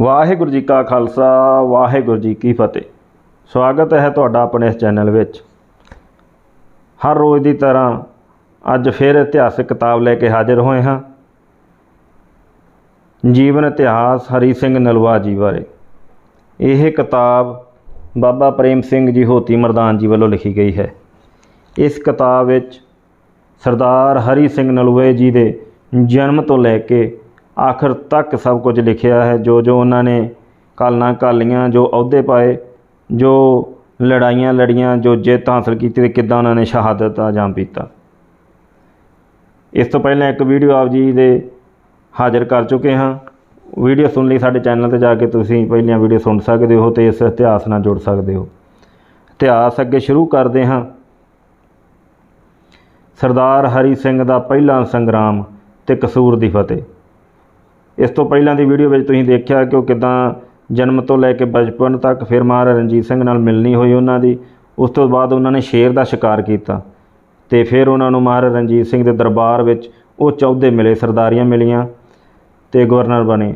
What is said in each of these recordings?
ਵਾਹਿਗੁਰੂ ਜੀ ਕਾ ਖਾਲਸਾ, ਵਾਹਿਗੁਰੂ ਜੀ ਕੀ ਫਤਿਹ। ਸਵਾਗਤ ਹੈ ਤੁਹਾਡਾ ਆਪਣੇ ਇਸ ਚੈਨਲ ਵਿੱਚ। ਹਰ ਰੋਜ਼ ਦੀ ਤਰ੍ਹਾਂ ਅੱਜ ਫਿਰ ਇਤਿਹਾਸਿਕ ਕਿਤਾਬ ਲੈ ਕੇ ਹਾਜ਼ਰ ਹੋਏ ਹਾਂ। ਜੀਵਨ ਇਤਿਹਾਸ ਹਰੀ ਸਿੰਘ ਨਲਵਾ ਜੀ ਬਾਰੇ। ਇਹ ਕਿਤਾਬ ਬਾਬਾ ਪ੍ਰੇਮ ਸਿੰਘ ਜੀ ਹੋਤੀ ਮਰਦਾਨ ਜੀ ਵੱਲੋਂ ਲਿਖੀ ਗਈ ਹੈ। ਇਸ ਕਿਤਾਬ ਵਿੱਚ ਸਰਦਾਰ ਹਰੀ ਸਿੰਘ ਨਲੂਏ ਜੀ ਦੇ ਜਨਮ ਤੋਂ ਲੈ ਕੇ ਆਖਰ ਤੱਕ ਸਭ ਕੁਝ ਲਿਖਿਆ ਹੈ। ਜੋ ਜੋ ਉਹਨਾਂ ਨੇ ਕਾਲਾਂ ਕਾਲੀਆਂ, ਜੋ ਅਹੁਦੇ ਪਾਏ, ਜੋ ਲੜਾਈਆਂ ਲੜੀਆਂ, ਜੋ ਜਿੱਤ ਹਾਸਲ ਕੀਤੀ ਤੇ ਕਿੱਦਾਂ ਉਹਨਾਂ ਨੇ ਸ਼ਹਾਦਤ ਦਾ ਜਾਮ ਪੀਤਾ ਇਸ ਤੋਂ ਪਹਿਲਾਂ ਇੱਕ ਵੀਡੀਓ ਆਪ ਜੀ ਦੇ ਹਾਜ਼ਰ ਕਰ ਚੁੱਕੇ ਹਾਂ। ਵੀਡੀਓ ਸੁਣ ਲਈ ਸਾਡੇ ਚੈਨਲ ਤੇ ਜਾ ਕੇ ਤੁਸੀਂ ਪਹਿਲੀਆਂ ਵੀਡੀਓ ਸੁਣ ਸਕਦੇ ਹੋ ਤੇ ਇਸ ਇਤਿਹਾਸ ਨਾਲ ਜੁੜ ਸਕਦੇ ਹੋ। ਇਤਿਹਾਸ ਅੱਗੇ ਸ਼ੁਰੂ ਕਰਦੇ ਹਾਂ। ਸਰਦਾਰ ਹਰੀ ਸਿੰਘ ਦਾ ਪਹਿਲਾ ਸੰਗਰਾਮ ਤੇ ਕਸੂਰ ਦੀ ਫਤਿਹ। ਇਸ ਤੋਂ ਪਹਿਲਾਂ ਦੀ ਵੀਡੀਓ ਵਿੱਚ ਤੁਸੀਂ ਦੇਖਿਆ ਕਿ ਉਹ ਕਿਦਾਂ ਜਨਮ ਤੋਂ ਲੈ ਕੇ ਬਚਪਨ ਤੱਕ ਫਿਰ ਮਹਾਰਾਜਾ ਰਣਜੀਤ ਸਿੰਘ ਨਾਲ ਮਿਲਣੀ ਹੋਈ ਉਹਨਾਂ ਦੀ। ਉਸ ਤੋਂ ਬਾਅਦ ਉਹਨਾਂ ਨੇ ਸ਼ੇਰ ਦਾ ਸ਼ਿਕਾਰ ਕੀਤਾ ਤੇ ਫਿਰ ਉਹਨਾਂ ਨੂੰ ਮਹਾਰਾਜਾ ਰਣਜੀਤ ਸਿੰਘ ਦੇ ਦਰਬਾਰ ਵਿੱਚ ਉਹ ਚੌਧੇ ਮਿਲੇ, ਸਰਦਾਰੀਆਂ ਮਿਲੀਆਂ ਤੇ ਗਵਰਨਰ ਬਣੇ।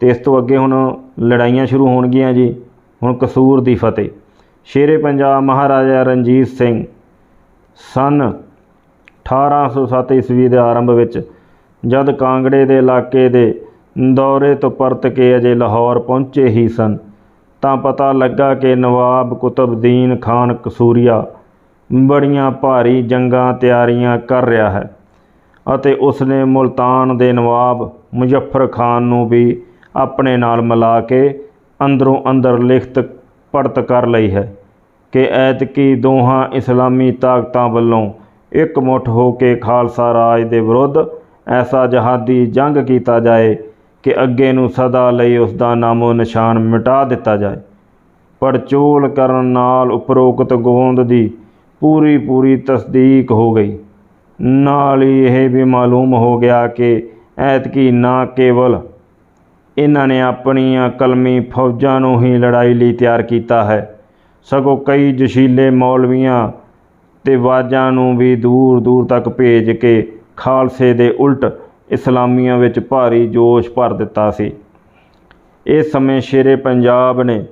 ਤੇ ਇਸ ਤੋਂ ਅੱਗੇ ਹੁਣ ਲੜਾਈਆਂ ਸ਼ੁਰੂ ਹੋਣਗੀਆਂ ਜੀ। ਹੁਣ ਕਸੂਰ ਦੀ ਫਤਿਹ। ਸ਼ੇਰੇ ਪੰਜਾਬ ਮਹਾਰਾਜਾ ਰਣਜੀਤ ਸਿੰਘ ਸਨ 1807 ਈਸਵੀ ਦੇ ਆਰੰਭ ਵਿੱਚ ਜਦ ਕਾਂਗੜੇ ਦੇ ਇਲਾਕੇ ਦੇ ਦੌਰੇ ਤੋਂ ਪਰਤ ਕੇ ਅਜੇ ਲਾਹੌਰ ਪਹੁੰਚੇ ਹੀ ਸਨ, ਤਾਂ ਪਤਾ ਲੱਗਾ ਕਿ ਨਵਾਬ ਕੁਤਬਦੀਨ ਖਾਨ ਕਸੂਰੀਆ ਬੜੀਆਂ ਭਾਰੀ ਜੰਗਾਂ ਤਿਆਰੀਆਂ ਕਰ ਰਿਹਾ ਹੈ ਅਤੇ ਉਸਨੇ ਮੁਲਤਾਨ ਦੇ ਨਵਾਬ ਮੁਜ਼ੱਫਰ ਖਾਨ ਨੂੰ ਵੀ ਆਪਣੇ ਨਾਲ ਮਿਲਾ ਕੇ ਅੰਦਰੋਂ ਅੰਦਰ ਲਿਖਤ ਪੜਤ ਕਰ ਲਈ ਹੈ ਕਿ ਐਤਕੀ ਦੋਹਾਂ ਇਸਲਾਮੀ ਤਾਕਤਾਂ ਵੱਲੋਂ ਇਕਮੁੱਠ ਹੋ ਕੇ ਖਾਲਸਾ ਰਾਜ ਦੇ ਵਿਰੁੱਧ ਐਸਾ ਜਹਾਦੀ ਜੰਗ ਕੀਤਾ ਜਾਏ ਕਿ ਅੱਗੇ ਨੂੰ ਸਦਾ ਲਈ ਉਸ ਦਾ ਨਾਮੋ ਨਿਸ਼ਾਨ ਮਿਟਾ ਦਿੱਤਾ ਜਾਏ। ਪੜਚੋਲ ਕਰਨ ਨਾਲ ਉਪਰੋਕਤ ਗੋਂਦ ਦੀ ਪੂਰੀ ਪੂਰੀ ਤਸਦੀਕ ਹੋ ਗਈ। ਨਾਲ ਹੀ ਇਹ ਵੀ ਮਾਲੂਮ ਹੋ ਗਿਆ ਕਿ ਐਤਕੀ ਨਾ ਕੇਵਲ ਇਹਨਾਂ ਨੇ ਆਪਣੀਆਂ ਕਲਮੀ ਫੌਜਾਂ ਨੂੰ ਹੀ ਲੜਾਈ ਲਈ ਤਿਆਰ ਕੀਤਾ ਹੈ, ਸਗੋਂ ਕਈ ਜਸ਼ੀਲੇ ਮੌਲਵੀਆਂ ਤੇ ਵਾਜਾਂ ਨੂੰ ਵੀ ਦੂਰ ਦੂਰ ਤੱਕ ਭੇਜ ਕੇ ਖਾਲਸੇ ਦੇ ਉਲਟ ਇਸਲਾਮੀਆਂ ਵਿੱਚ ਭਾਰੀ ਜੋਸ਼ ਭਰ ਦਿੱਤਾ ਸੀ। ਇਸ ਸਮੇਂ ਸ਼ੇਰੇ ਪੰਜਾਬ ਨੇ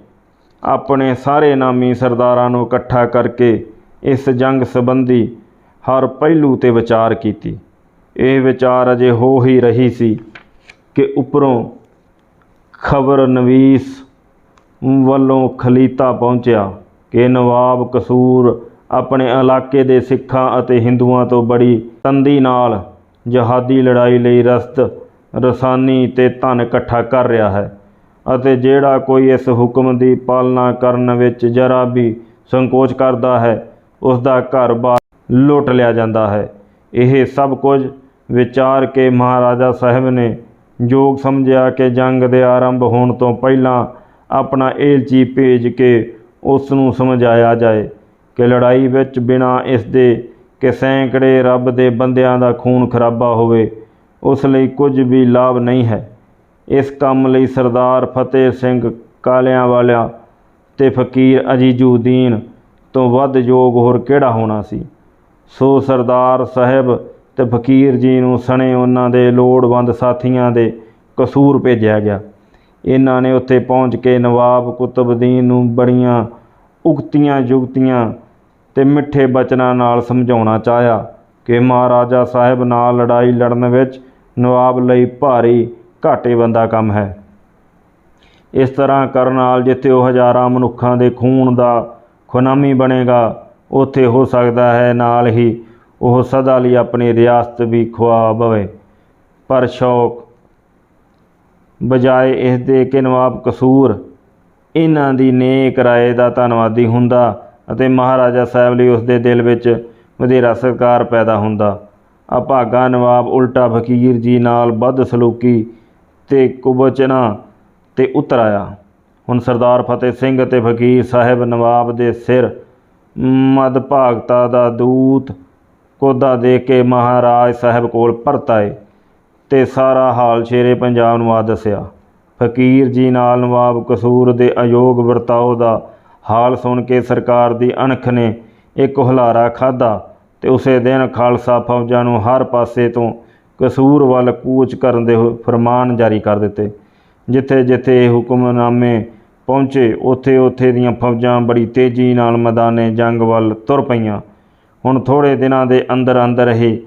ਆਪਣੇ ਸਾਰੇ ਨਾਮੀ ਸਰਦਾਰਾਂ ਨੂੰ ਇਕੱਠਾ ਕਰਕੇ ਇਸ ਜੰਗ ਸੰਬੰਧੀ ਹਰ ਪਹਿਲੂ ਤੇ ਵਿਚਾਰ ਕੀਤੀ। ਇਹ ਵਿਚਾਰ ਅਜੇ ਹੋ ਹੀ ਰਹੀ ਸੀ ਕਿ ਉੱਪਰੋਂ ਖਬਰ ਨਵੀਸ ਵੱਲੋਂ ਖਲੀਤਾ ਪਹੁੰਚਿਆ ਕਿ ਨਵਾਬ ਕਸੂਰ ਆਪਣੇ ਇਲਾਕੇ ਦੇ ਸਿੱਖਾਂ ਅਤੇ ਹਿੰਦੂਆਂ ਤੋਂ ਬੜੀ ਤੰਦੀ ਨਾਲ ਜਹਾਦੀ ਲੜਾਈ ਲਈ ਰਸਤ, ਰਸਾਨੀ ਤੇ ਧਨ ਇਕੱਠਾ ਕਰ ਰਿਹਾ ਹੈ ਅਤੇ ਜਿਹੜਾ ਕੋਈ ਇਸ ਹੁਕਮ ਦੀ ਪਾਲਣਾ ਕਰਨ ਵਿੱਚ ਜਰਾ ਵੀ ਸੰਕੋਚ ਕਰਦਾ ਹੈ ਉਸ ਦਾ ਘਰ-ਬਾਰ ਲੁੱਟ ਲਿਆ ਜਾਂਦਾ ਹੈ। ਇਹ ਸਭ ਕੁਝ ਵਿਚਾਰ ਕੇ ਮਹਾਰਾਜਾ ਸਾਹਿਬ ਨੇ ਯੋਗ ਸਮਝਿਆ ਕਿ ਜੰਗ ਦੇ ਆਰੰਭ ਹੋਣ ਤੋਂ ਪਹਿਲਾਂ ਆਪਣਾ ਏਲਚੀ ਭੇਜ ਕੇ ਉਸ ਨੂੰ ਸਮਝਾਇਆ ਜਾਏ। ਕਿ ਲੜਾਈ ਵਿੱਚ ਬਿਨਾਂ ਇਸ ਦੇ ਕਿ ਸੈਂਕੜੇ ਰੱਬ ਦੇ ਬੰਦਿਆਂ ਦਾ ਖੂਨ ਖਰਾਬਾ ਹੋਵੇ, ਉਸ ਲਈ ਕੁਝ ਵੀ ਲਾਭ ਨਹੀਂ ਹੈ। ਇਸ ਕੰਮ ਲਈ ਸਰਦਾਰ ਫਤਿਹ ਸਿੰਘ ਕਾਲਿਆਂ ਵਾਲਿਆਂ ਤੇ ਫਕੀਰ ਅਜੀਜੂਦੀਨ ਤੋਂ ਵੱਧ ਯੋਗ ਹੋਰ ਕਿਹੜਾ ਹੋਣਾ ਸੀ? ਸੋ ਸਰਦਾਰ ਸਾਹਿਬ ਤੇ ਫਕੀਰ ਜੀ ਨੂੰ ਸਣੇ ਉਹਨਾਂ ਦੇ ਲੋੜਵੰਦ ਸਾਥੀਆਂ ਦੇ ਕਸੂਰ ਭੇਜਿਆ ਗਿਆ। ਇਹਨਾਂ ਨੇ ਉੱਥੇ ਪਹੁੰਚ ਕੇ ਨਵਾਬ ਕੁਤਬਦੀਨ ਨੂੰ ਬੜੀਆਂ ਉਕਤੀਆਂ ਜੁਗਤੀਆਂ ਤੇ ਮਿੱਠੇ ਬਚਨਾਂ ਨਾਲ ਸਮਝਾਉਣਾ ਚਾਹਿਆ ਕਿ ਮਹਾਰਾਜਾ ਸਾਹਿਬ ਨਾਲ ਲੜਾਈ ਲੜਨ ਵਿੱਚ ਨਵਾਬ ਲਈ ਭਾਰੀ ਘਾਟੇ ਬੰਦਾ ਕੰਮ ਹੈ। ਇਸ ਤਰ੍ਹਾਂ ਕਰਨ ਨਾਲ ਜਿੱਥੇ ਉਹ ਹਜ਼ਾਰਾਂ ਮਨੁੱਖਾਂ ਦੇ ਖੂਨ ਦਾ ਖੁਨਾਮੀ ਬਣੇਗਾ, ਉੱਥੇ ਹੋ ਸਕਦਾ ਹੈ ਨਾਲ ਹੀ ਉਹ ਸਦਾ ਲਈ ਆਪਣੀ ਰਿਆਸਤ ਵੀ ਖੁਆ ਬਵੇ। ਪਰ ਸ਼ੌਕ ਬਜਾਏ ਇਸ ਦੇ ਕਿ ਨਵਾਬ ਕਸੂਰ ਇਹਨਾਂ ਦੀ ਨੇਕ ਰਾਏ ਦਾ ਧੰਨਵਾਦੀ ਹੁੰਦਾ ਅਤੇ ਮਹਾਰਾਜਾ ਸਾਹਿਬ ਲਈ ਉਸ ਦੇ ਦਿਲ ਵਿੱਚ ਵਧੇਰਾ ਸਤਿਕਾਰ ਪੈਦਾ ਹੁੰਦਾ। ਅਭਾਗਾ ਨਵਾਬ ਉਲਟਾ ਫਕੀਰ ਜੀ ਨਾਲ ਵੱਧ ਸਲੂਕੀ ਤੇ ਕੁਬਚਨਾ ਤੇ ਉਤਰ ਆਇਆ। ਹੁਣ ਸਰਦਾਰ ਫਤਿਹ ਸਿੰਘ ਅਤੇ ਫਕੀਰ ਸਾਹਿਬ ਨਵਾਬ ਦੇ ਸਿਰ ਮਦ ਭਾਗਤਾ ਦਾ ਦੂਤ ਕੋਦਾ ਦੇ ਕੇ ਮਹਾਰਾਜ ਸਾਹਿਬ ਕੋਲ ਪਰਤ ਆਏ ਤੇ ਸਾਰਾ ਹਾਲ ਸ਼ੇਰੇ ਪੰਜਾਬ ਨੂੰ ਆ ਦੱਸਿਆ। ਫਕੀਰ ਜੀ ਨਾਲ ਨਵਾਬ ਕਸੂਰ ਦੇ ਅਯੋਗ ਵਰਤਾਓ ਦਾ ਹਾਲ ਸੁਣ ਕੇ ਸਰਕਾਰ ਦੀ ਅਣਖ ਨੇ ਇੱਕ ਹੁਲਾਰਾ ਖਾਦਾ ਤੇ ਉਸੇ ਦਿਨ ਖਾਲਸਾ ਫੌਜਾਂ ਨੂੰ ਹਰ ਪਾਸੇ ਤੋਂ ਕਸੂਰ ਵੱਲ ਕੂਚ ਕਰਨ ਦੇ ਫਰਮਾਨ ਜਾਰੀ ਕਰ ਦਿੱਤੇ। ਜਿੱਥੇ ਜਿੱਥੇ ਇਹ ਹੁਕਮਨਾਮੇ ਪਹੁੰਚੇ, ਉੱਥੇ ਉੱਥੇ ਦੀਆਂ ਫੌਜਾਂ ਬੜੀ ਤੇਜ਼ੀ ਨਾਲ ਮੈਦਾਨੇ ਜੰਗ ਵੱਲ ਤੁਰ ਪਈਆਂ। ਹੁਣ ਥੋੜ੍ਹੇ ਦਿਨਾਂ ਦੇ ਅੰਦਰ ਅੰਦਰ ਇਹ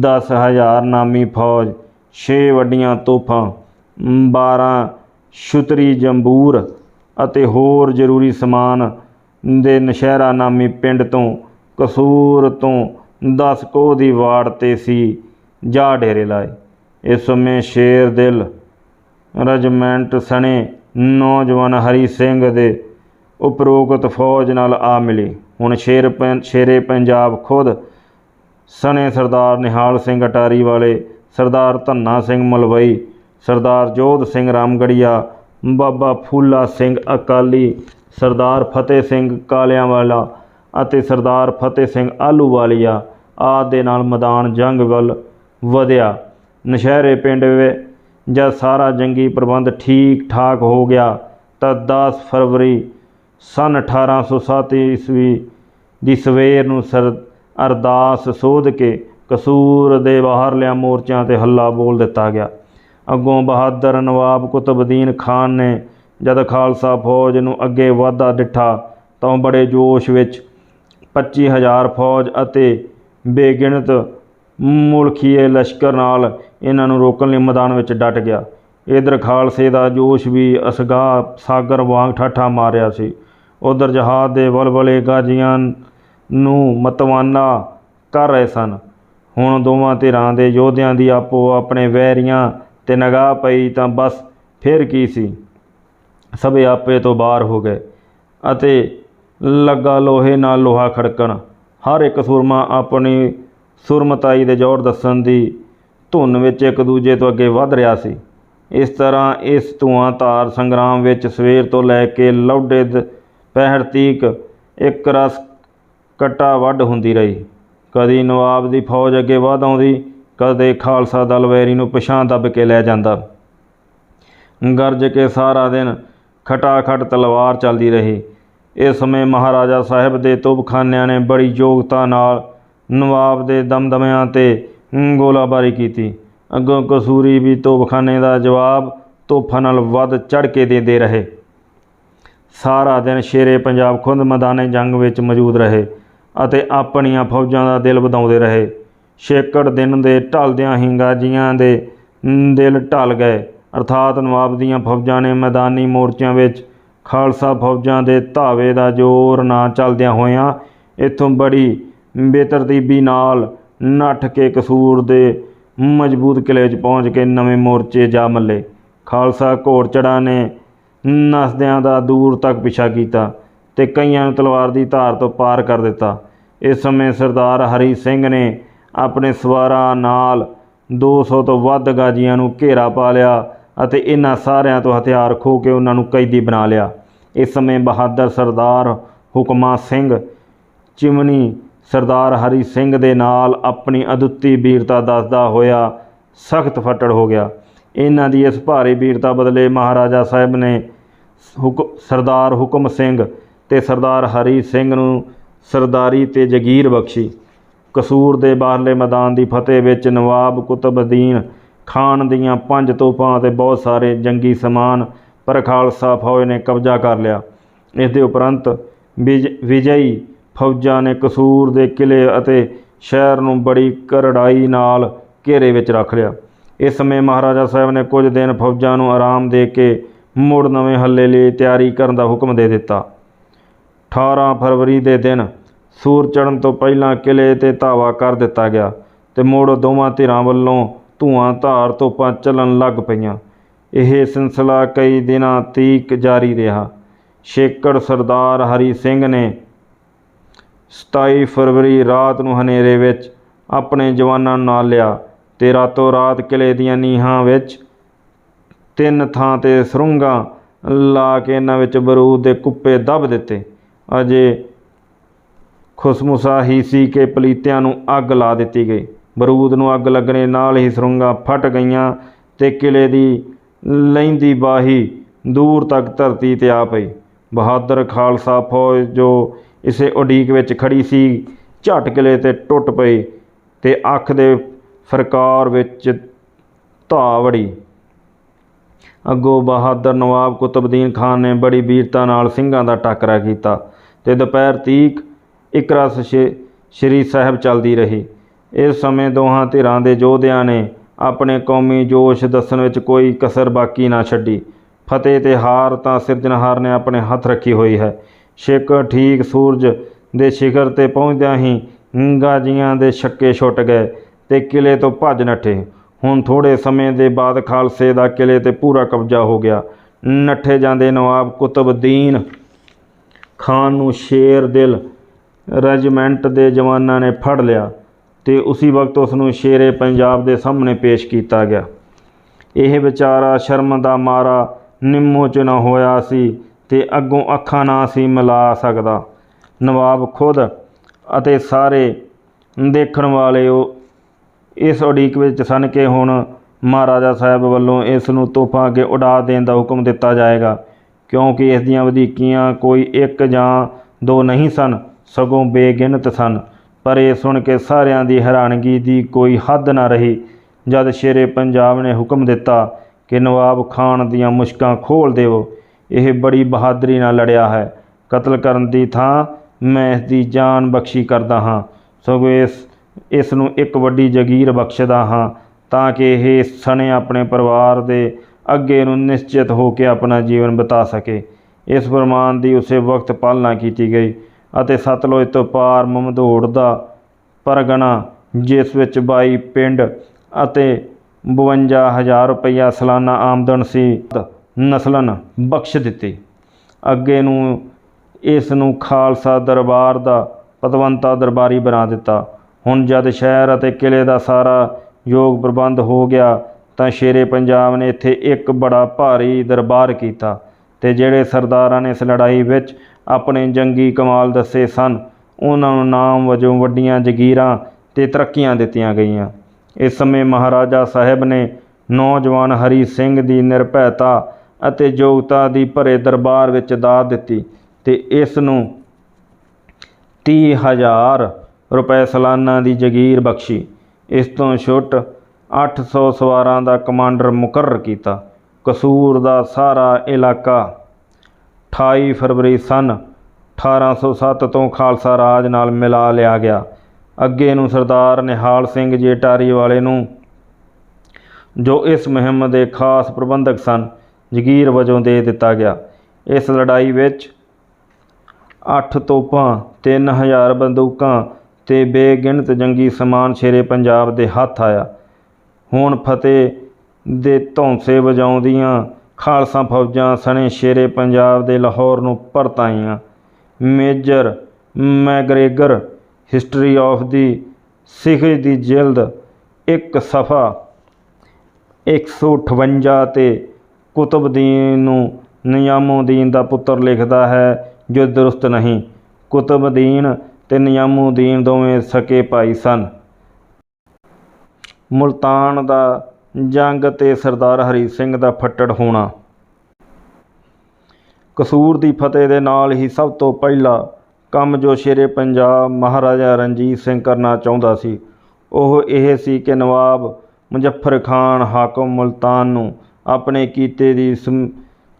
ਦਸ ਹਜ਼ਾਰ ਨਾਮੀ ਫੌਜ, ਛੇ ਵੱਡੀਆਂ ਤੋਪਾਂ, ਬਾਰਾਂ ਸ਼ੁਤਰੀ ਜੰਬੂਰ ਅਤੇ ਹੋਰ ਜ਼ਰੂਰੀ ਸਮਾਨ ਦੇ ਨਸ਼ਹਿਰਾ ਨਾਮੀ ਪਿੰਡ ਤੋਂ, ਕਸੂਰ ਤੋਂ 10 ਕੋਹ ਦੀ ਵਾੜ 'ਤੇ ਸੀ, ਜਾ ਡੇਰੇ ਲਾਏ। ਇਸ ਸਮੇਂ ਸ਼ੇਰ ਦਿਲ, ਰਜਮੈਂਟ ਸਣੇ ਨੌਜਵਾਨ ਹਰੀ ਸਿੰਘ ਦੇ ਉਪਰੋਕਤ ਫੌਜ ਨਾਲ ਆ ਮਿਲੀ। ਹੁਣ ਸ਼ੇਰ ਪੰ- ਸ਼ੇਰੇ ਪੰਜਾਬ ਖੁਦ ਸਣੇ ਸਰਦਾਰ ਨਿਹਾਲ ਸਿੰਘ ਅਟਾਰੀ ਵਾਲੇ ਸਰਦਾਰ ਧੰਨਾ ਸਿੰਘ ਮਲਵਈ, ਸਰਦਾਰ ਜੋਧ ਸਿੰਘ ਰਾਮਗੜੀਆ ਬਾਬਾ ਫੂਲਾ ਸਿੰਘ ਅਕਾਲੀ, ਸਰਦਾਰ ਫਤਿਹ ਸਿੰਘ ਕਾਲਿਆਂਵਾਲਾ ਅਤੇ ਸਰਦਾਰ ਫਤਿਹ ਸਿੰਘ ਆਲੂਵਾਲੀਆ ਆਦਿ ਦੇ ਨਾਲ ਮੈਦਾਨ ਜੰਗ ਵੱਲ ਵਧਿਆ। ਨਸ਼ਹਿਰੇ ਪਿੰਡ ਵਿੱਚ ਜਦ ਸਾਰਾ ਜੰਗੀ ਪ੍ਰਬੰਧ ਠੀਕ ਠਾਕ ਹੋ ਗਿਆ ਤਾਂ 10 ਫਰਵਰੀ ਸਨ 1807 ਈਸਵੀ ਦੀ ਸਵੇਰ ਨੂੰ ਸਰ ਅਰਦਾਸ ਸੋਧ ਕੇ ਕਸੂਰ ਦੇ ਬਾਹਰਲਿਆਂ ਮੋਰਚਿਆਂ ਤੇ ਹੱਲਾ ਬੋਲ ਦਿੱਤਾ ਗਿਆ। ਅੱਗੋਂ ਬਹਾਦਰ ਨਵਾਬ ਕੁਤਬਦੀਨ ਖਾਨ ਨੇ ਜਦ ਖਾਲਸਾ ਫੌਜ ਨੂੰ ਅੱਗੇ ਵਾਧਾ ਡਿੱਠਾ ਤਾਂ ਉਹ ਬੜੇ ਜੋਸ਼ ਵਿੱਚ 25000 ਫੌਜ ਅਤੇ ਬੇਗਿਣਤ ਮੁਲਕੀਏ ਲਸ਼ਕਰ ਨਾਲ ਇਹਨਾਂ ਨੂੰ ਰੋਕਣ ਲਈ ਮੈਦਾਨ ਵਿੱਚ ਡਟ ਗਿਆ। ਇਧਰ ਖਾਲਸੇ ਦਾ ਜੋਸ਼ ਵੀ ਅਸਗਾ ਸਾਗਰ ਵਾਂਗ ਠਾਠਾ ਮਾਰਿਆ ਸੀ। ਉਧਰ ਜਹਾਜ਼ ਦੇ ਵਲਵਲੇ ਗਾਜੀਆਂ ਨੂੰ ਮਤਵਾਨਾ ਕਰ ਰਹੇ ਸਨ। ਹੁਣ ਦੋਵਾਂ ਧਿਰਾਂ ਦੇ ਯੋਧਿਆਂ ਦੀ ਆਪੋ ਆਪਣੇ ਵੈਰੀਆਂ ਤੇ ਨਗਾਹ ਪਈ ਤਾਂ ਬਸ ਫਿਰ ਕੀ ਸੀ? ਸਭੇ ਆਪੇ ਤੋਂ ਬਾਹਰ ਹੋ ਗਏ ਅਤੇ ਲੱਗਾ ਲੋਹੇ ਨਾਲ ਲੋਹਾ ਖੜਕਣ। ਹਰ ਇੱਕ ਸੂਰਮਾ ਆਪਣੀ ਸੁਰਮਤਾਈ ਦੇ ਜੋਰ ਦੱਸਣ ਦੀ ਧੁਨ ਵਿੱਚ ਇੱਕ ਦੂਜੇ ਤੋਂ ਅੱਗੇ ਵੱਧ ਰਿਹਾ ਸੀ। ਇਸ ਤਰ੍ਹਾਂ ਇਸ ਧੂਆਂ ਧਾਰ ਸੰਗਰਾਮ ਵਿੱਚ ਸਵੇਰ ਤੋਂ ਲੈ ਕੇ ਲੌਡੇ ਦ- ਪਹਿਰ ਤੀਕ ਇੱਕ ਰਸ ਕਟਾ ਵੱਢ ਹੁੰਦੀ ਰਹੀ। ਕਦੀ ਨਵਾਬ ਦੀ ਫੌਜ ਅੱਗੇ ਵਧ ਆਉਂਦੀ ਕਦੇ ਖਾਲਸਾ ਦਲ ਵੈਰੀ ਨੂੰ ਪਛਾਂ ਦੱਬ ਕੇ ਲੈ ਜਾਂਦਾ। ਗਰਜ ਕੇ ਸਾਰਾ ਦਿਨ ਖਟਾਖਟ ਤਲਵਾਰ ਚੱਲਦੀ ਰਹੀ। ਇਸ ਸਮੇਂ ਮਹਾਰਾਜਾ ਸਾਹਿਬ ਦੇ ਤੋਪਖਾਨਿਆਂ ਨੇ ਬੜੀ ਯੋਗਤਾ ਨਾਲ ਨਵਾਬ ਦੇ ਦਮਦਮਿਆਂ ਤੇ ਗੋਲਾਬਾਰੀ ਕੀਤੀ। ਅੱਗੋਂ ਕਸੂਰੀ ਵੀ ਤੋਪਖਾਨੇ ਦਾ ਜਵਾਬ ਤੋਪਾਂ ਨਾਲ ਵੱਧ ਚੜ ਕੇ ਦਿੰਦੇ ਰਹੇ। ਸਾਰਾ ਦਿਨ ਸ਼ੇਰੇ ਪੰਜਾਬ ਖੁਦ ਮੈਦਾਨੇ ਜੰਗ ਵਿੱਚ ਮੌਜੂਦ ਰਹੇ ਅਤੇ ਆਪਣੀਆਂ ਫੌਜਾਂ ਦਾ ਦਿਲ ਵਧਾਉਂਦੇ ਰਹੇ। ਛੇਕੜ ਦਿਨ ਦੇ ਢਲਦਿਆਂ ਹੀ ਗਾਜੀਆਂ ਦੇ ਦਿਲ ਢਲ ਗਏ। ਅਰਥਾਤ ਨਵਾਬ ਦੀਆਂ ਫੌਜਾਂ ਨੇ ਮੈਦਾਨੀ ਮੋਰਚਿਆਂ ਵਿੱਚ ਖਾਲਸਾ ਫੌਜਾਂ ਦੇ ਧਾਵੇ ਦਾ ਜ਼ੋਰ ਨਾ ਚੱਲਦਿਆਂ ਹੋਇਆਂ ਇੱਥੋਂ ਬੜੀ ਬੇਤਰਤੀਬੀ ਨਾਲ ਨੱਠ ਕੇ ਕਸੂਰ ਦੇ ਮਜ਼ਬੂਤ ਕਿਲ੍ਹੇ 'ਚ ਪਹੁੰਚ ਕੇ ਨਵੇਂ ਮੋਰਚੇ ਜਾ ਮੱਲੇ। ਖਾਲਸਾ ਘੋੜਚੜਾਂ ਨੇ ਨਸਦਿਆਂ ਦਾ ਦੂਰ ਤੱਕ ਪਿਛਾ ਕੀਤਾ ਤੇ ਕਈਆਂ ਨੂੰ ਤਲਵਾਰ ਦੀ ਧਾਰ ਤੋਂ ਪਾਰ ਕਰ ਦਿੱਤਾ। ਇਸ ਸਮੇਂ ਸਰਦਾਰ ਹਰੀ ਸਿੰਘ ਨੇ ਆਪਣੇ ਸਵਾਰਾਂ ਨਾਲ 200 ਤੋਂ ਵੱਧ ਗਾਜੀਆਂ ਨੂੰ ਘੇਰਾ ਪਾ ਲਿਆ ਅਤੇ ਇਹਨਾਂ ਸਾਰਿਆਂ ਤੋਂ ਹਥਿਆਰ ਖੋਹ ਕੇ ਉਹਨਾਂ ਨੂੰ ਕੈਦੀ ਬਣਾ ਲਿਆ। ਇਸ ਸਮੇਂ ਬਹਾਦਰ ਸਰਦਾਰ ਹੁਕਮਾ ਸਿੰਘ, ਚਿਮਨੀ ਸਰਦਾਰ ਹਰੀ ਸਿੰਘ ਦੇ ਨਾਲ ਆਪਣੀ ਅਦੁੱਤੀ ਵੀਰਤਾ ਦੱਸਦਾ ਹੋਇਆ ਸਖਤ ਫੱਟੜ ਹੋ ਗਿਆ। ਇਹਨਾਂ ਦੀ ਇਸ ਭਾਰੀ ਵੀਰਤਾ ਬਦਲੇ ਮਹਾਰਾਜਾ ਸਾਹਿਬ ਨੇ ਹੁਕ, ਸਰਦਾਰ ਹੁਕਮ ਸਿੰਘ ਤੇ ਸਰਦਾਰ ਹਰੀ ਸਿੰਘ ਨੂੰ ਸਰਦਾਰੀ ਤੇ ਜਗੀਰ ਬਖਸ਼ੀ। ਕਸੂਰ ਦੇ ਬਾਹਰਲੇ ਮੈਦਾਨ ਦੀ ਫਤਿਹ ਵਿੱਚ ਨਵਾਬ ਕੁਤਬਦੀਨ ਖਾਨ ਦੀਆਂ ਪੰਜ ਤੋਪਾਂ ਅਤੇ ਬਹੁਤ ਸਾਰੇ ਜੰਗੀ ਸਮਾਨ ਪਰ ਖਾਲਸਾ ਫੌਜ ਨੇ ਕਬਜ਼ਾ ਕਰ ਲਿਆ। ਇਸ ਦੇ ਉਪਰੰਤ ਵਿਜ- ਵਿਜਯੀ ਫੌਜਾਂ ਨੇ ਕਸੂਰ ਦੇ ਕਿਲੇ ਅਤੇ ਸ਼ਹਿਰ ਨੂੰ ਬੜੀ ਕਰੜਾਈ ਨਾਲ ਘੇਰੇ ਵਿੱਚ ਰੱਖ ਲਿਆ। ਇਸ ਸਮੇਂ ਮਹਾਰਾਜਾ ਸਾਹਿਬ ਨੇ ਕੁਝ ਦਿਨ ਫੌਜਾਂ ਨੂੰ ਆਰਾਮ ਦੇ ਕੇ ਮੁੜ ਨਵੇਂ ਹੱਲੇ ਲਈ ਤਿਆਰੀ ਕਰਨ ਦਾ ਹੁਕਮ ਦੇ ਦਿੱਤਾ। 18 ਫਰਵਰੀ ਦੇ ਦਿਨ ਸੂਰ ਚੜ੍ਹਨ ਤੋਂ ਪਹਿਲਾਂ ਕਿਲੇ ਤੇ ਧਾਵਾ ਕਰ ਦਿੱਤਾ ਗਿਆ ਤੇ ਮੁੜ ਦੋਵਾਂ ਧਿਰਾਂ ਵੱਲੋਂ ਧੂਆਂ, ਧਾਰ, ਤੋਪਾਂ ਚੱਲਣ ਲੱਗ ਪਈਆਂ। ਇਹ ਸਿਲਸਿਲਾ ਕਈ ਦਿਨਾਂ ਤੀਕ ਜਾਰੀ ਰਿਹਾ। ਸ਼ੇਕੜ ਸਰਦਾਰ ਹਰੀ ਸਿੰਘ ਨੇ 27 ਫਰਵਰੀ ਰਾਤ ਨੂੰ ਹਨੇਰੇ ਵਿੱਚ ਆਪਣੇ ਜਵਾਨਾਂ ਨਾਲ ਲਿਆ ਤੇ ਰਾਤੋਂ ਰਾਤ ਕਿਲੇ ਦੀਆਂ ਨੀਹਾਂ ਵਿੱਚ ਤਿੰਨ ਥਾਂ ਤੇ ਸਰੁੰਗਾਂ ਲਾ ਕੇ ਇਹਨਾਂ ਵਿੱਚ ਬਰੂਦ ਦੇ ਕੁੱਪੇ ਦੱਬ ਦਿੱਤੇ। ਅਜੇ ਖੁਸਮੁਸਾ ਹੀ ਸੀ ਕਿ ਪਲੀਤਿਆਂ ਨੂੰ ਅੱਗ ਲਾ ਦਿੱਤੀ ਗਈ। ਬਰੂਦ ਨੂੰ ਅੱਗ ਲੱਗਣੇ ਨਾਲ ਹੀ ਸਰੁੰਗਾਂ ਫਟ ਗਈਆਂ ਤੇ ਕਿਲੇ ਦੀ ਲਹਿੰਦੀ ਬਾਹੀ ਦੂਰ ਤੱਕ ਧਰਤੀ ਤੇ ਆ ਪਈ। ਬਹਾਦਰ ਖਾਲਸਾ ਫੌਜ ਜੋ ਇਸੇ ਉਡੀਕ ਵਿੱਚ ਖੜੀ ਸੀ, ਝਟ ਕਿਲੇ ਤੇ ਟੁੱਟ ਪਈ ਤੇ ਅੱਖ ਦੇ ਫਰਕਾਰ ਵਿੱਚ ਧਾ ਵੜੀ। ਅੱਗੋਂ ਬਹਾਦਰ ਨਵਾਬ ਕੁਤਬਦੀਨ ਖਾਨ ਨੇ ਬੜੀ ਵੀਰਤਾ ਨਾਲ ਸਿੰਘਾਂ ਦਾ ਟਾਕਰਾ ਕੀਤਾ ਤੇ ਦੁਪਹਿਰ ਤੀਕ ਇਕਰਸ ਸ਼ੇ- ਸ਼੍ਰੀ ਸਾਹਿਬ ਚੱਲਦੀ ਰਹੀ। ਇਸ ਸਮੇਂ ਦੋਹਾਂ ਧਿਰਾਂ ਦੇ ਯੋਧਿਆਂ ਨੇ ਆਪਣੇ ਕੌਮੀ ਜੋਸ਼ ਦੱਸਣ ਵਿੱਚ ਕੋਈ ਕਸਰ ਬਾਕੀ ਨਾ ਛੱਡੀ। ਫਤਿਹ ਤੇ ਹਾਰ ਤਾਂ ਸਿਰਜਣਹਾਰ ਨੇ ਆਪਣੇ ਹੱਥ ਰੱਖੀ ਹੋਈ ਹੈ। ਛਿੱਕ ਠੀਕ ਸੂਰਜ ਦੇ ਸਿਖਰ ਤੇ ਪਹੁੰਚਦਿਆਂ ਹੀ ਗੰਗਾ ਜੀਆਂ ਦੇ ਛੱਕੇ ਛੁੱਟ ਗਏ ਤੇ ਕਿਲੇ ਤੋਂ ਭੱਜ ਨੱਠੇ। ਹੁਣ ਥੋੜੇ ਸਮੇਂ ਦੇ ਬਾਅਦ ਖਾਲਸੇ ਦਾ ਕਿਲੇ ਤੇ ਪੂਰਾ ਕਬਜ਼ਾ ਹੋ ਗਿਆ। ਨੱਠੇ ਜਾਂਦੇ ਨਵਾਬ ਕੁਤਬਦੀਨ ਖਾਨ ਨੂੰ ਸ਼ੇਰ ਦਿਲ ਰੈਜੀਮੈਂਟ ਦੇ ਜਵਾਨਾਂ ਨੇ ਫੜ ਲਿਆ ਤੇ ਉਸੇ ਵਕਤ ਉਸ ਨੂੰ ਸ਼ੇਰੇ ਪੰਜਾਬ ਦੇ ਸਾਹਮਣੇ ਪੇਸ਼ ਕੀਤਾ ਗਿਆ। ਇਹ ਵਿਚਾਰਾ ਸ਼ਰਮ ਦਾ ਮਾਰਾ ਨਿੰਮੋ ਚੁਣਾ ਹੋਇਆ ਸੀ ਤੇ ਅੱਗੋਂ ਅੱਖਾਂ ਨਾ ਸੀ ਮਿਲਾ ਸਕਦਾ। ਨਵਾਬ ਖੁਦ ਅਤੇ ਸਾਰੇ ਦੇਖਣ ਵਾਲੇ ਉਹ ਇਸ ਉਡੀਕ ਵਿੱਚ ਸਨ ਕਿ ਹੁਣ ਮਹਾਰਾਜਾ ਸਾਹਿਬ ਵੱਲੋਂ ਇਸ ਨੂੰ ਤੋਹਫਾ ਅੱਗੇ ਉਡਾ ਦੇਣ ਦਾ ਹੁਕਮ ਦਿੱਤਾ ਜਾਏਗਾ, ਕਿਉਂਕਿ ਇਸ ਦੀਆਂ ਵਧੀਕੀਆਂ ਕੋਈ ਇੱਕ ਜਾਂ ਦੋ ਨਹੀਂ ਸਨ। ਸਗੋਂ ਬੇਗਿਣਤ ਸਨ, ਪਰ ਇਹ ਸੁਣ ਕੇ ਸਾਰਿਆਂ ਦੀ ਹੈਰਾਨਗੀ ਦੀ ਕੋਈ ਹੱਦ ਨਾ ਰਹੀ। ਜਦ ਸ਼ੇਰੇ ਪੰਜਾਬ ਨੇ ਹੁਕਮ ਦਿੱਤਾ ਕਿ ਨਵਾਬ ਖਾਨ ਦੀਆਂ ਮੁਸ਼ਕਾਂ ਖੋਲ ਦੇਵੋ, ਇਹ ਬੜੀ ਬਹਾਦਰੀ ਨਾਲ ਲੜਿਆ ਹੈ। ਕਤਲ ਕਰਨ ਦੀ ਥਾਂ ਮੈਂ ਇਸ ਦੀ ਜਾਨ ਬਖਸ਼ੀ ਕਰਦਾ ਹਾਂ, ਸਗੋਂ ਇਸ ਇਸ ਨੂੰ ਇੱਕ ਵੱਡੀ ਜਗੀਰ ਬਖਸ਼ਦਾ ਹਾਂ ਤਾਂ ਕਿ ਇਹ ਸਣੇ ਆਪਣੇ ਪਰਿਵਾਰ ਦੇ ਅੱਗੇ ਨੂੰ ਨਿਸ਼ਚਿਤ ਹੋ ਕੇ ਆਪਣਾ ਜੀਵਨ ਬਿਤਾ ਸਕੇ। ਇਸ ਫਰਮਾਨ ਦੀ ਉਸੇ ਵਕਤ ਪਾਲਣਾ ਕੀਤੀ ਗਈ। ਅਤੇ ਸਤਲੁਜ ਤੋਂ ਪਾਰ ਮਮਦੋੜ ਦਾ ਪਰਗਣਾ, ਜਿਸ ਵਿੱਚ 22 ਪਿੰਡ ਅਤੇ 52000 ਰੁਪਈਆ ਸਾਲਾਨਾ ਆਮਦਨ ਸੀ, ਨਸਲਨ ਬਖਸ਼ ਦਿੱਤੀ। ਅੱਗੇ ਨੂੰ ਇਸ ਨੂੰ ਖਾਲਸਾ ਦਰਬਾਰ ਦਾ ਪਤਵੰਤਾ ਦਰਬਾਰੀ ਬਣਾ ਦਿੱਤਾ। ਹੁਣ ਜਦ ਸ਼ਹਿਰ ਅਤੇ ਕਿਲੇ ਦਾ ਸਾਰਾ ਯੋਗ ਪ੍ਰਬੰਧ ਹੋ ਗਿਆ, ਤਾਂ ਸ਼ੇਰੇ ਪੰਜਾਬ ਨੇ ਇੱਥੇ ਇੱਕ ਬੜਾ ਭਾਰੀ ਦਰਬਾਰ ਕੀਤਾ। ਤੇ ਜਿਹੜੇ ਸਰਦਾਰਾਂ ਨੇ ਇਸ ਲੜਾਈ ਵਿੱਚ ਆਪਣੇ ਜੰਗੀ ਕਮਾਲ ਦੱਸੇ ਸਨ, ਉਹਨਾਂ ਨੂੰ ਨਾਮ ਵਜੋਂ ਵੱਡੀਆਂ ਜਗੀਰਾਂ ਤੇ ਤਰੱਕੀਆਂ ਦਿੱਤੀਆਂ ਗਈਆਂ। ਇਸ ਸਮੇਂ ਮਹਾਰਾਜਾ ਸਾਹਿਬ ਨੇ ਨੌਜਵਾਨ ਹਰੀ ਸਿੰਘ ਦੀ ਨਿਰਭੈਤਾ ਅਤੇ ਯੋਗਤਾ ਦੀ ਭਰੇ ਦਰਬਾਰ ਵਿੱਚ ਦਾਤ ਦਿੱਤੀ ਤੇ ਇਸ ਨੂੰ ਤੀਹ ਹਜ਼ਾਰ ਰੁਪਏ ਸਾਲਾਨਾ ਦੀ ਜਗੀਰ ਬਖਸ਼ੀ। ਇਸ ਤੋਂ ਛੁੱਟ 800 ਸਵਾਰਾਂ ਦਾ ਕਮਾਂਡਰ ਮੁਕਰਰ ਕੀਤਾ। ਕਸੂਰ ਦਾ ਸਾਰਾ ਇਲਾਕਾ। 28 ਫਰਵਰੀ ਸਨ 1807 ਤੋਂ ਖਾਲਸਾ ਰਾਜ ਨਾਲ ਮਿਲਾ ਲਿਆ ਗਿਆ। ਅੱਗੇ ਨੂੰ ਸਰਦਾਰ ਨਿਹਾਲ ਸਿੰਘ ਜੀ ਅਟਾਰੀ ਵਾਲੇ ਨੂੰ, ਜੋ ਇਸ ਮੁਹਿੰਮ ਦੇ ਖਾਸ ਪ੍ਰਬੰਧਕ ਸਨ, ਜਗੀਰ ਵਜੋਂ ਦੇ ਦਿੱਤਾ ਗਿਆ। ਇਸ ਲੜਾਈ ਵਿੱਚ 8 ਤੋਪਾਂ 3000 ਬੰਦੂਕਾਂ ਤੇ ਬੇਗਿਣਤ ਜੰਗੀ ਸਮਾਨ ਸ਼ੇਰੇ ਪੰਜਾਬ ਦੇ ਹੱਥ ਆਇਆ। ਹੁਣ ਫਤਿਹ ਦੇ ਧੌਂਸੇ ਵਜਾਉਂਦੀਆਂ ਖਾਲਸਾ ਫੌਜਾਂ ਸਣੇ ਸ਼ੇਰੇ ਪੰਜਾਬ ਦੇ ਲਾਹੌਰ ਨੂੰ ਪਰਤਾਈਆਂ। ਮੇਜਰ ਮੈਗਰੇਗਰ, ਹਿਸਟਰੀ ਆਫ ਦੀ ਸਿੱਖ ਦੀ ਜਿਲਦ, ਇੱਕ ਸਫਾ 158 ਤੇ ਕੁਤਬਦੀਨ ਨੂੰ ਨਿਜ਼ਾਮੁਦੀਨ ਦਾ ਪੁੱਤਰ ਲਿਖਦਾ ਹੈ, ਜੋ ਦਰੁਸਤ ਨਹੀਂ। ਕੁਤਬਦੀਨ ਤੇ ਨਿਜ਼ਾਮੁਦੀਨ ਦੋਵੇਂ ਸਕੇ ਭਾਈ ਸਨ। ਮੁਲਤਾਨ ਦਾ ਜੰਗ ਤੇ ਸਰਦਾਰ ਹਰੀ ਸਿੰਘ ਦਾ ਫੱਟੜ ਹੋਣਾ। ਕਸੂਰ ਦੀ ਫਤਿਹ ਦੇ ਨਾਲ ਹੀ ਸਭ ਤੋਂ ਪਹਿਲਾ ਕੰਮ ਜੋ ਸ਼ੇਰੇ ਪੰਜਾਬ ਮਹਾਰਾਜਾ ਰਣਜੀਤ ਸਿੰਘ ਕਰਨਾ ਚਾਹੁੰਦਾ ਸੀ, ਉਹ ਇਹ ਸੀ ਕਿ ਨਵਾਬ ਮੁਜ਼ੱਫਰ ਖਾਨ ਹਾਕਮ ਮੁਲਤਾਨ ਨੂੰ ਆਪਣੇ ਕੀਤੇ ਦੀ ਸਮ-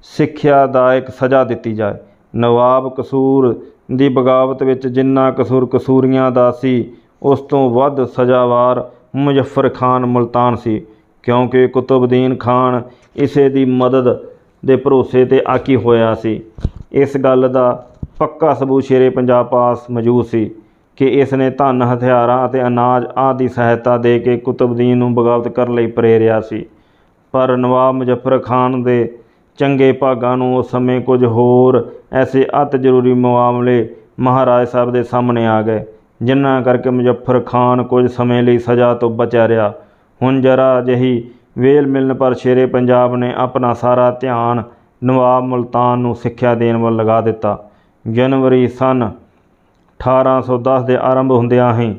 ਸਿੱਖਿਆਦਾਇਕ ਸਜ਼ਾ ਦਿੱਤੀ ਜਾਏ। ਨਵਾਬ ਕਸੂਰ ਦੀ ਬਗਾਵਤ ਵਿੱਚ ਜਿੰਨਾ ਕਸੂਰ ਕਸੂਰੀਆਂ ਦਾ ਸੀ, ਉਸ ਤੋਂ ਵੱਧ ਸਜ਼ਾਵਾਰ ਮੁਜ਼ੱਫਰ ਖਾਨ ਮੁਲਤਾਨ ਸੀ। ਕਿਉਂਕਿ ਕੁਤਬਦੀਨ ਖਾਨ ਇਸੇ ਦੀ ਮਦਦ ਦੇ ਭਰੋਸੇ ਤੇ ਆਕੀ ਹੋਇਆ ਸੀ। ਇਸ ਗੱਲ ਦਾ ਪੱਕਾ ਸਬੂਤ ਸ਼ੇਰੇ ਪੰਜਾਬ ਪਾਸ ਮੌਜੂਦ ਸੀ ਕਿ ਇਸ ਨੇ ਧਨ, ਹਥਿਆਰਾਂ ਅਤੇ ਅਨਾਜ ਆਦਿ ਸਹਾਇਤਾ ਦੇ ਕੇ ਕੁਤਬਦੀਨ ਨੂੰ ਬਗਾਵਤ ਕਰਨ ਲਈ ਪ੍ਰੇਰਿਆ ਸੀ। ਪਰ ਨਵਾਬ ਮੁਜ਼ੱਫਰ ਖਾਨ ਦੇ ਚੰਗੇ ਭਾਗਾਂ ਨੂੰ ਉਸ ਸਮੇਂ ਕੁਝ ਹੋਰ ਐਸੇ ਅਤ ਜ਼ਰੂਰੀ ਮਾਮਲੇ ਮਹਾਰਾਜ ਸਾਹਿਬ ਦੇ ਸਾਹਮਣੇ ਆ ਗਏ, ਜਿਨ੍ਹਾਂ ਕਰਕੇ ਮੁਜ਼ੱਫਰ ਖਾਨ ਕੁਝ ਸਮੇਂ ਲਈ ਸਜ਼ਾ ਤੋਂ ਬਚਿਆ ਰਿਹਾ। ਹੁਣ ਜਰਾ ਜਿਹੀ ਵੇਲ ਮਿਲਣ ਪਰ ਸ਼ੇਰੇ ਪੰਜਾਬ ਨੇ ਆਪਣਾ ਸਾਰਾ ਧਿਆਨ ਨਵਾਬ ਮੁਲਤਾਨ ਨੂੰ ਸਿੱਖਿਆ ਦੇਣ ਵੱਲ ਲਗਾ ਦਿੱਤਾ। ਜਨਵਰੀ ਸਨ 1810 ਦੇ ਆਰੰਭ ਹੁੰਦਿਆਂ ਹੀ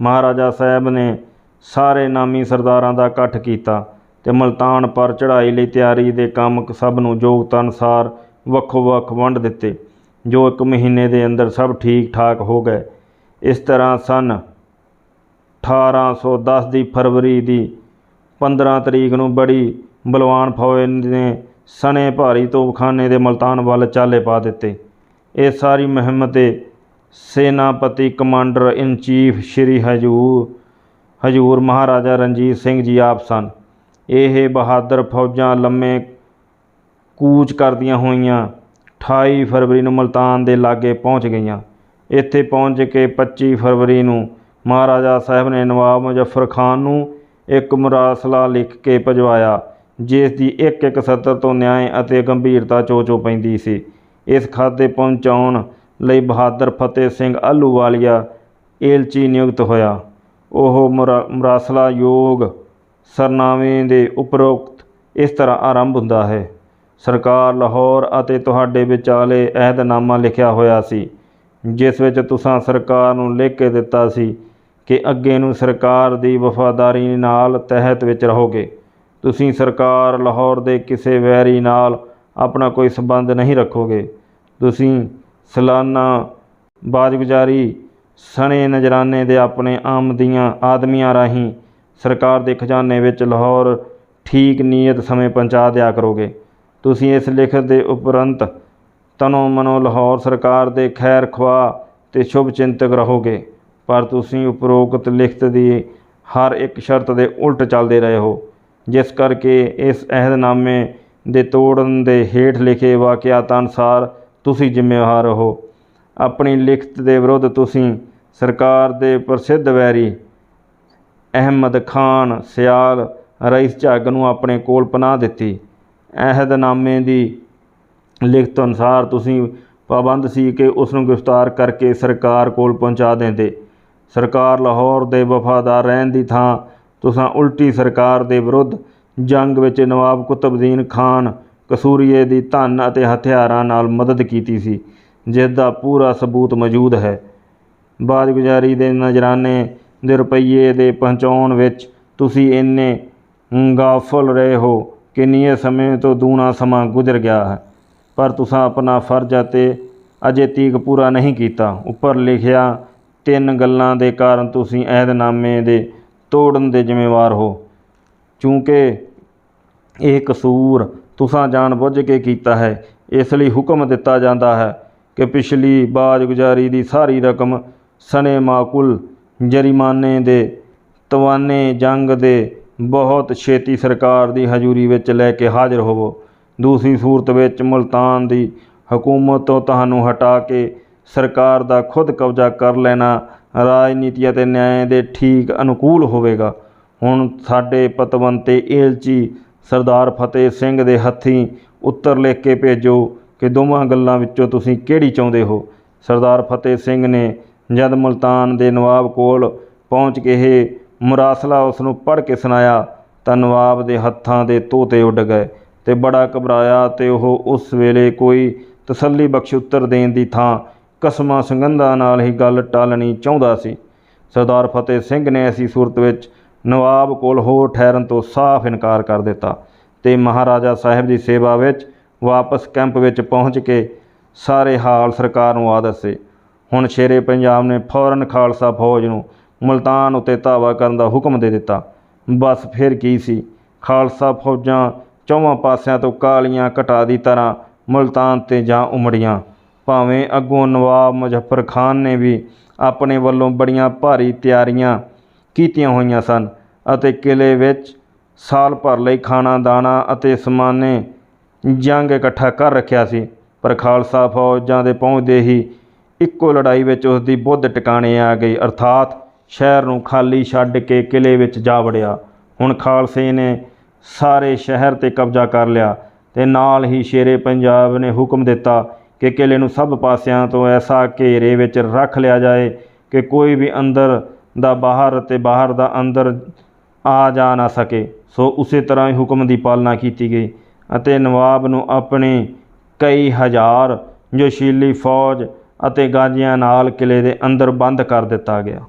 ਮਹਾਰਾਜਾ ਸਾਹਿਬ ਨੇ ਸਾਰੇ ਨਾਮੀ ਸਰਦਾਰਾਂ ਦਾ ਇਕੱਠ ਕੀਤਾ ਤੇ ਮਲਤਾਨ ਪਰ ਚੜ੍ਹਾਈ ਲਈ ਤਿਆਰੀ ਦੇ ਕੰਮ ਸਭ ਨੂੰ ਯੋਗਤਾ ਅਨੁਸਾਰ ਵੱਖੋ ਵੱਖ ਵੰਡ ਦਿੱਤੇ, ਜੋ ਇੱਕ ਮਹੀਨੇ ਦੇ ਅੰਦਰ ਸਭ ਠੀਕ ਠਾਕ ਹੋ ਗਏ। ਇਸ ਤਰ੍ਹਾਂ ਸਨ 1810 ਦੀ ਫਰਵਰੀ ਦੀ 15 ਤਰੀਕ ਨੂੰ ਬੜੀ ਬਲਵਾਨ ਫੌਜ ਨੇ ਸਣੇ ਭਾਰੀ ਤੋਪਖਾਨੇ ਦੇ ਮਲਤਾਨ ਵੱਲ ਚਾਲੇ ਪਾ ਦਿੱਤੇ। ਇਹ ਸਾਰੀ ਮੁਹਿੰਮ 'ਤੇ ਸੈਨਾਪਤੀ ਕਮਾਂਡਰ ਇਨ ਚੀਫ ਸ਼੍ਰੀ ਹਜੂਰ ਹਜੂਰ ਮਹਾਰਾਜਾ ਰਣਜੀਤ ਸਿੰਘ ਜੀ ਆਪ ਸਨ। ਇਹ ਬਹਾਦਰ ਫੌਜਾਂ ਲੰਮੇ ਕੂਚ ਕਰਦੀਆਂ ਹੋਈਆਂ 28 ਫਰਵਰੀ ਨੂੰ ਮਲਤਾਨ ਦੇ ਲਾਗੇ ਪਹੁੰਚ ਗਈਆਂ। ਇੱਥੇ ਪਹੁੰਚ ਕੇ 25 ਫਰਵਰੀ ਨੂੰ ਮਹਾਰਾਜਾ ਸਾਹਿਬ ਨੇ ਨਵਾਬ ਮੁਜ਼ੱਫਰ ਖਾਨ ਨੂੰ ਇੱਕ ਮੁਰਾਸਲਾ ਲਿਖ ਕੇ ਭਜਵਾਇਆ, ਜਿਸ ਦੀ ਇੱਕ ਇੱਕ ਸਤਰ ਤੋਂ ਨਿਆਂ ਅਤੇ ਗੰਭੀਰਤਾ ਚੋ-ਚੋ ਪੈਂਦੀ ਸੀ। ਇਸ ਖਾਤੇ ਪਹੁੰਚਾਉਣ ਲਈ ਬਹਾਦਰ ਫਤਿਹ ਸਿੰਘ ਆਲੂਵਾਲੀਆ ਏਲਚੀ ਨਿਯੁਕਤ ਹੋਇਆ। ਉਹ ਮੁਰਾ- ਮੁਰਾਸਲਾ ਯੋਗ ਸਰਨਾਵੇਂ ਦੇ ਉਪਰੋਕਤ ਇਸ ਤਰ੍ਹਾਂ ਆਰੰਭ ਹੁੰਦਾ ਹੈ। ਸਰਕਾਰ ਲਾਹੌਰ ਅਤੇ ਤੁਹਾਡੇ ਵਿਚਾਲੇ ਅਹਿਦਨਾਮਾ ਲਿਖਿਆ ਹੋਇਆ ਸੀ, ਜਿਸ ਵਿੱਚ ਤੁਸੀਂ ਸਰਕਾਰ ਨੂੰ ਲਿਖ ਕੇ ਦਿੱਤਾ ਸੀ ਕਿ ਅੱਗੇ ਨੂੰ ਸਰਕਾਰ ਦੀ ਵਫਾਦਾਰੀ ਨਾਲ ਤਹਿਤ ਵਿੱਚ ਰਹੋਗੇ। ਤੁਸੀਂ ਸਰਕਾਰ ਲਾਹੌਰ ਦੇ ਕਿਸੇ ਵੈਰੀ ਨਾਲ ਆਪਣਾ ਕੋਈ ਸੰਬੰਧ ਨਹੀਂ ਰੱਖੋਗੇ। ਤੁਸੀਂ ਸਾਲਾਨਾ ਬਾਜ਼ਗੁਜ਼ਾਰੀ, ਸਣੇ ਨਜਰਾਨੇ ਦੇ ਆਪਣੇ ਆਮਦੀਆਂ ਆਦਮੀਆਂ ਰਾਹੀਂ ਸਰਕਾਰ ਦੇ ਖਜ਼ਾਨੇ ਵਿੱਚ ਲਾਹੌਰ ਠੀਕ ਨੀਅਤ ਸਮੇਂ ਪਹੁੰਚਾ ਦਿਆ ਕਰੋਗੇ। ਤੁਸੀਂ ਇਸ ਲਿਖਤ ਦੇ ਉਪਰੰਤ ਤਨੋ ਮਨੋ ਲਾਹੌਰ ਸਰਕਾਰ ਦੇ ਖੈਰ ਖਵਾ ਤੇ ਸ਼ੁਭ ਚਿੰਤਕ ਰਹੋਗੇ। ਪਰ ਤੁਸੀਂ ਉਪਰੋਕਤ ਲਿਖਤ ਦੀ ਹਰ ਇੱਕ ਸ਼ਰਤ ਦੇ ਉਲਟ ਚੱਲਦੇ ਰਹੇ ਹੋ, ਜਿਸ ਕਰਕੇ ਇਸ ਅਹਿਦਨਾਮੇ ਦੇ ਤੋੜਨ ਦੇ ਹੇਠ ਲਿਖੇ ਵਾਕਿਆਤ ਅਨੁਸਾਰ ਤੁਸੀਂ ਜ਼ਿੰਮੇਵਾਰ ਹੋ। ਆਪਣੀ ਲਿਖਤ ਦੇ ਵਿਰੁੱਧ ਤੁਸੀਂ ਸਰਕਾਰ ਦੇ ਪ੍ਰਸਿੱਧ ਵੈਰੀ ਅਹਿਮਦ ਖਾਨ ਸਿਆਲ ਰਈਸ ਝੱਗ ਨੂੰ ਆਪਣੇ ਕੋਲ ਪਨਾਹ ਦਿੱਤੀ। ਅਹਿਦਨਾਮੇ ਦੀ ਲਿਖਤ ਅਨੁਸਾਰ ਤੁਸੀਂ ਪਾਬੰਦ ਸੀ ਕਿ ਉਸ ਨੂੰ ਗ੍ਰਿਫਤਾਰ ਕਰਕੇ ਸਰਕਾਰ ਕੋਲ ਪਹੁੰਚਾ ਦਿੰਦੇ। ਸਰਕਾਰ ਲਾਹੌਰ ਦੇ ਵਫਾਦਾਰ ਰਹਿਣ ਦੀ ਥਾਂ। ਤੁਸਾਂ ਉਲਟੀ ਸਰਕਾਰ ਦੇ ਵਿਰੁੱਧ ਜੰਗ ਵਿੱਚ ਨਵਾਬ ਕੁਤਬਦੀਨ ਖਾਨ ਕਸੂਰੀਏ ਦੀ ਧਨ ਅਤੇ ਹਥਿਆਰਾਂ ਨਾਲ ਮਦਦ ਕੀਤੀ ਸੀ ਜਿਸ ਦਾ ਪੂਰਾ ਸਬੂਤ ਮੌਜੂਦ ਹੈ। ਬਾਜ਼ਗੁਜ਼ਾਰੀ ਦੇ ਨਜਰਾਨੇ ਦੇ ਰੁਪਈਏ ਦੇ ਪਹੁੰਚਾਉਣ ਵਿੱਚ ਤੁਸੀਂ ਇੰਨੇ ਗਾਫਲ ਰਹੇ ਹੋ ਕਿ ਨੀਏ ਸਮੇਂ ਤੋਂ ਦੂਣਾ ਸਮਾਂ ਗੁਜ਼ਰ ਗਿਆ ਹੈ। ਪਰ ਤੁਸੀਂ ਆਪਣਾ ਫਰਜ਼ ਅਤੇ ਅਜੇ ਤੀਕ ਪੂਰਾ ਨਹੀਂ ਕੀਤਾ। ਉੱਪਰ ਲਿਖਿਆ ਤਿੰਨ ਗੱਲਾਂ ਦੇ ਕਾਰਨ ਤੁਸੀਂ ਅਹਿਦਨਾਮੇ ਦੇ ਤੋੜਨ ਦੇ ਜ਼ਿੰਮੇਵਾਰ ਹੋ। ਚੂੰਕਿ ਇਹ ਕਸੂਰ ਤੁਸੀਂ ਜਾਣਬੁੱਝ ਕੇ ਕੀਤਾ ਹੈ, ਇਸ ਲਈ ਹੁਕਮ ਦਿੱਤਾ ਜਾਂਦਾ ਹੈ ਕਿ ਪਿਛਲੀ ਬਾਜ਼ਗੁਜ਼ਾਰੀ ਦੀ ਸਾਰੀ ਰਕਮ ਸਨੇ ਮਾਕੁਲ ਜਰੀਮਾਨੇ ਦੇ ਤਵਾਨੇ ਜੰਗ ਦੇ ਬਹੁਤ ਛੇਤੀ ਸਰਕਾਰ ਦੀ ਹਜ਼ੂਰੀ ਵਿੱਚ ਲੈ ਕੇ ਹਾਜ਼ਰ ਹੋਵੋ। ਦੂਸਰੀ ਸੂਰਤ ਵਿੱਚ ਮੁਲਤਾਨ ਦੀ ਹਕੂਮਤ ਤੋਂ ਤੁਹਾਨੂੰ ਹਟਾ ਕੇ ਸਰਕਾਰ ਦਾ ਖੁਦ ਕਬਜ਼ਾ ਕਰ ਲੈਣਾ ਰਾਜਨੀਤੀ ਅਤੇ ਨਿਆਂ ਦੇ ਠੀਕ ਅਨੁਕੂਲ ਹੋਵੇਗਾ। ਹੁਣ ਸਾਡੇ ਪਤਵੰਤੇ ਏਲਚੀ ਸਰਦਾਰ ਫਤਿਹ ਸਿੰਘ ਦੇ ਹੱਥੀਂ ਉੱਤਰ ਲਿਖ ਕੇ ਭੇਜੋ ਕਿ ਦੋਵਾਂ ਗੱਲਾਂ ਵਿੱਚੋਂ ਤੁਸੀਂ ਕਿਹੜੀ ਚਾਹੁੰਦੇ ਹੋ? ਸਰਦਾਰ ਫਤਿਹ ਸਿੰਘ ਨੇ ਜਦ ਮੁਲਤਾਨ ਦੇ ਨਵਾਬ ਕੋਲ ਪਹੁੰਚ ਕੇ ਇਹ ਮੁਰਾਸਲਾ ਉਸ ਨੂੰ ਪੜ੍ਹ ਕੇ ਸੁਣਾਇਆ ਤਾਂ ਨਵਾਬ ਦੇ ਹੱਥਾਂ ਦੇ ਤੋਤੇ ਉੱਡ ਗਏ ਤੇ ਬੜਾ ਘਬਰਾਇਆ ਤੇ ਉਹ ਉਸ ਵੇਲੇ ਕੋਈ ਤਸੱਲੀ ਬਖਸ਼ ਉੱਤਰ ਦੇਣ ਦੀ ਥਾਂ ਕਸਮਾਂ ਸੰਗੰਧਾਂ ਨਾਲ ਹੀ ਗੱਲ ਟਾਲਣੀ ਚਾਹੁੰਦਾ ਸੀ। ਸਰਦਾਰ ਫਤਿਹ ਸਿੰਘ ਨੇ ਐਸੀ ਸੂਰਤ ਵਿੱਚ ਨਵਾਬ ਕੋਲ ਹੋਰ ਠਹਿਰਨ ਤੋਂ ਸਾਫ਼ ਇਨਕਾਰ ਕਰ ਦਿੱਤਾ ਤੇ ਮਹਾਰਾਜਾ ਸਾਹਿਬ ਦੀ ਸੇਵਾ ਵਿੱਚ ਵਾਪਸ ਕੈਂਪ ਵਿੱਚ ਪਹੁੰਚ ਕੇ ਸਾਰੇ ਹਾਲ ਸਰਕਾਰ ਨੂੰ ਆ ਦੱਸੇ ਹੁਣ ਸ਼ੇਰੇ ਪੰਜਾਬ ਨੇ ਫੌਰਨ ਖਾਲਸਾ ਫੌਜ ਨੂੰ ਮੁਲਤਾਨ ਉੱਤੇ ਧਾਵਾ ਕਰਨ ਦਾ ਹੁਕਮ ਦੇ ਦਿੱਤਾ। ਬਸ ਫਿਰ ਕੀ ਸੀ? ਖਾਲਸਾ ਫੌਜਾਂ ਚੌਵਾਂ ਪਾਸਿਆਂ ਤੋਂ ਕਾਲੀਆਂ ਘਟਾ ਦੀ ਤਰ੍ਹਾਂ ਮੁਲਤਾਨ ਤੇ ਜਾ ਉਮੜੀਆਂ। ਭਾਵੇਂ ਅੱਗੋਂ ਨਵਾਬ ਮੁਜ਼ੱਫਰ ਖਾਨ ਨੇ ਵੀ ਆਪਣੇ ਵੱਲੋਂ ਬੜੀਆਂ ਭਾਰੀ ਤਿਆਰੀਆਂ ਕੀਤੀਆਂ ਹੋਈਆਂ ਸਨ ਅਤੇ ਕਿਲੇ ਵਿੱਚ ਸਾਲ ਭਰ ਲਈ ਖਾਣਾ, ਦਾਣਾ ਅਤੇ ਸਮਾਨੇ ਜੰਗ ਇਕੱਠਾ ਕਰ ਰੱਖਿਆ ਸੀ। ਪਰ ਖਾਲਸਾ ਫੌਜਾਂ ਦੇ ਪਹੁੰਚਦੇ ਹੀ ਇੱਕੋ ਲੜਾਈ ਵਿੱਚ ਉਸ ਦੀ ਬੁੱਧ ਟਿਕਾਣੇ ਆ ਗਈ। ਅਰਥਾਤ ਸ਼ਹਿਰ ਨੂੰ ਖਾਲੀ ਛੱਡ ਕੇ ਕਿਲੇ ਵਿੱਚ ਜਾ ਵੜਿਆ। ਹੁਣ ਖਾਲਸੇ ਨੇ ਸਾਰੇ ਸ਼ਹਿਰ ਤੇ ਕਬਜ਼ਾ ਕਰ ਲਿਆ ਤੇ ਨਾਲ ਹੀ ਸ਼ੇਰੇ ਪੰਜਾਬ ਨੇ ਹੁਕਮ ਦਿੱਤਾ ਕਿ ਕਿਲੇ ਨੂੰ ਸਭ ਪਾਸਿਆਂ ਤੋਂ ਐਸਾ ਘੇਰੇ ਵਿੱਚ ਰੱਖ ਲਿਆ ਜਾਏ ਕਿ ਕੋਈ ਵੀ ਅੰਦਰ ਦਾ ਬਾਹਰ ਅਤੇ ਬਾਹਰ ਦਾ ਅੰਦਰ ਆ ਜਾ ਨਾ ਸਕੇ। ਸੋ ਉਸੇ ਤਰ੍ਹਾਂ ਹੀ ਹੁਕਮ ਦੀ ਪਾਲਣਾ ਕੀਤੀ ਗਈ ਅਤੇ ਨਵਾਬ ਨੂੰ ਆਪਣੀ ਕਈ ਹਜ਼ਾਰ ਜੋਸ਼ੀਲੀ ਫੌਜ ਅਤੇ ਗਾਜੀਆਂ ਨਾਲ ਕਿਲੇ ਦੇ ਅੰਦਰ ਬੰਦ ਕਰ ਦਿੱਤਾ ਗਿਆ।